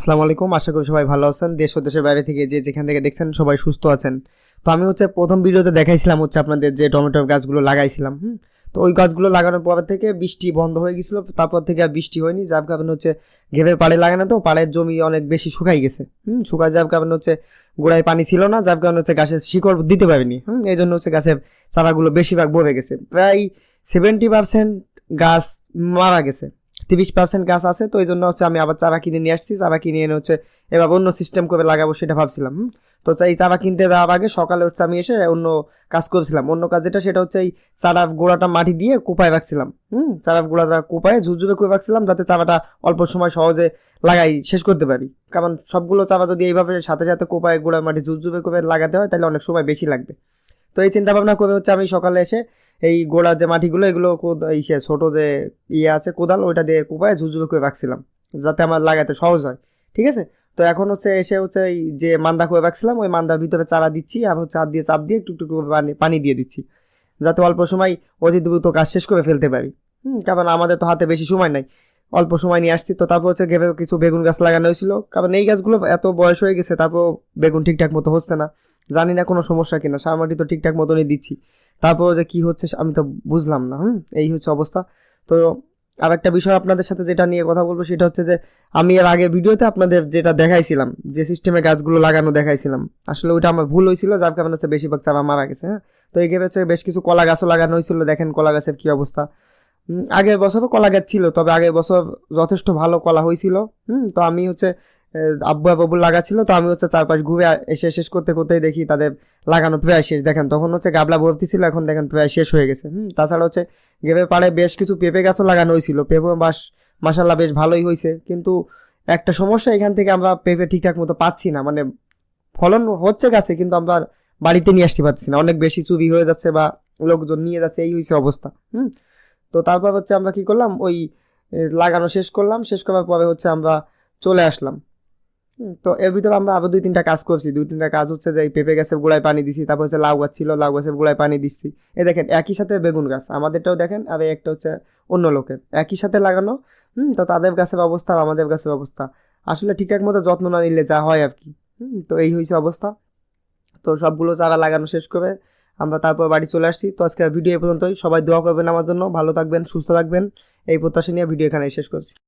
আসসালামু আলাইকুম, আশা করি সবাই ভালো আছেন। দেশ ও দেশের বাইরে থেকে যে যেখান থেকে দেখছেন সবাই সুস্থ আছেন। তো আমি হচ্ছে প্রথম ভিডিওতে দেখাইছিলাম হচ্ছে আপনাদের যে টমেটোর গাছগুলো লাগাইছিলাম, হুম? তো ওই গাছগুলো লাগানোর পর থেকে বৃষ্টি বন্ধ হয়ে গেছিল, তারপর থেকে আর বৃষ্টি হয়নি। যার কারণে হচ্ছে ঘেবে পাড়ে লাগানো তো পাড়ের জমি অনেক বেশি শুকাই গেছে, হুম? শুকায় যার কারণে হচ্ছে গোড়ায় পানি ছিল না, যার কারণে হচ্ছে গাছের শিকড় দিতে পারেনি, হুম? এই জন্য হচ্ছে গাছের চারাগুলো বেশিরভাগ মরে গেছে। প্রায় সেভেন্টি পার্সেন্ট গাছ মারা গেছে। তিরিশ পার্সেন্ট গাছ আছে, তো এই জন্য হচ্ছে আমি আবার চারা কিনে নিয়ে আসছি। চারা কিনে এনে হচ্ছে এবার অন্য সিস্টেম করে লাগাবো সেটা ভাবছিলাম। তো চাই চারা কিনতে দেওয়ার আগে সকালে হচ্ছে আমি এসে অন্য কাজ করছিলাম। অন্য কাজ যেটা সেটা হচ্ছে এই চারা গোড়াটা মাটি দিয়ে কোপায় রাখছিলাম, হুম? চারা গোড়াটা কোপায়, ঝুরঝুরে করে রাখছিলাম যাতে চারাটা অল্প সময় সহজে লাগাই, শেষ করতে পারি। কারণ সবগুলো চারা যদি এইভাবে সাথে সাথে কোপায় গোড়া মাটি ঝুরঝুরে করে লাগাতে হয়, তাহলে অনেক সময় বেশি লাগবে। তো এই চিন্তা ভাবনা করে হচ্ছে আমি সকালে এসে এই গোড়া যে মাটিগুলো, এগুলো এই সে ছোটো যে ইয়ে আছে, কোদাল, ওইটা দিয়ে কোপায় ঝুরঝুরে করে রাখছিলাম, যাতে আমার লাগাতে সহজ হয়, ঠিক আছে? তো এখন হচ্ছে এসে হচ্ছে এই যে মান্দা করে রাখছিলাম, ওই মান্দার ভিতরে চারা দিচ্ছি আর হচ্ছে হাত দিয়ে চাপ দিয়ে একটু একটু পানি পানি দিয়ে দিচ্ছি, যাতে অল্প সময় অতি দ্রুত কাজ শেষ করে ফেলতে পারি, হুম? কারণ আমাদের তো হাতে বেশি সময় নাই, অল্প সময় নিয়ে আসছি, তো তারপর হচ্ছে ভেবে কিছু বেগুন গাছ লাগানো হয়েছিল, কারণ এই গাছগুলো এত বয়স হয়ে গেছে তারপর বেগুন ঠিকঠাক মতো হচ্ছে না, জানি না কোনো সমস্যা কিনা, সার মাটি তো ঠিকঠাক মতনই দিচ্ছি তারপর যে কি হচ্ছে আমি তো বুঝলাম না, হুম? এই হচ্ছে অবস্থা। তো আর একটা বিষয় আপনাদের সাথে যেটা নিয়ে কথা বলব সেটা হচ্ছে যে, আমি এর আগে ভিডিওতে আপনাদের যেটা দেখাইছিলাম, যে সিস্টেমে গাছগুলো লাগানো দেখাইছিলাম। আসলে ওইটা আমার ভুল হয়েছিল, যার কারণে হচ্ছে বেশিরভাগ চারা মারা গেছে হ্যাঁ? তো এই হচ্ছে বেশ কিছু কলা গাছও লাগানো হয়েছিল, দেখেন কলা গাছের কী অবস্থা। আগের বছরও কলা গাছ ছিল, তবে আগের বছর যথেষ্ট ভালো কলা হয়েছিল, হুম? তো আমি হচ্ছে আব্বু আব্বু লাগাচ্ছিল তো আমি হচ্ছে চারপাশ ঘুরে এসে শেষ করতে করতেই দেখি তাদের লাগানো প্রায় শেষ। দেখেন, তখন হচ্ছে গাবলা ভর্তি ছিল, এখন দেখেন প্রায় শেষ হয়ে গেছে। হুম, তাছাড়া হচ্ছে গেমে পাড়ে বেশ কিছু পেঁপে গাছও লাগানো হয়েছিল। পেঁপে বাস মাসাল্লাহ বেশ ভালোই হয়েছে। কিন্তু একটা সমস্যা, এখান থেকে আমরা পেঁপে ঠিকঠাক মতো পাচ্ছি না। মানে ফলন হচ্ছে গাছে, কিন্তু আমরা বাড়িতে নিয়ে আসতে পারছি না। অনেক বেশি চুরি হয়ে যাচ্ছে বা লোকজন নিয়ে যাচ্ছে, এই হয়েছে অবস্থা। হুম, তো তারপর হচ্ছে আমরা কি করলাম? ওই লাগানো শেষ করলাম। শেষ করার পরে হচ্ছে আমরা চলে আসলাম। তো এর ভিতরে আমরা আরও দুই তিনটা কাজ করছি। দুই তিনটা কাজ হচ্ছে যে পেঁপে গাছের গোড়ায় পানি দিছি, তারপর হচ্ছে লাউ গাছ ছিল, লাউ গাছের গোড়ায় পানি দিচ্ছি এই দেখেন, একই সাথে বেগুন গাছ, আমাদেরটাও দেখেন, আর একটা হচ্ছে অন্য লোকের। একই সাথে লাগানো, হুম, তো তাদের গাছের অবস্থা, আমাদের গাছের অবস্থা। আসলে ঠিকঠাক মতো যত্ন না নিলে যা হয় আর কি, হুম, তো এই হয়েছে অবস্থা। তো সবগুলো চারা লাগানো শেষ করে আমরা তারপর বাড়ি চলে আসছি। তো আজকে ভিডিও এই পর্যন্তই। সবাই দোয়া করবেন আমার জন্য। ভালো থাকবেন, সুস্থ থাকবেন। এই প্রত্যাশা নিয়ে ভিডিও এখানে শেষ করছি।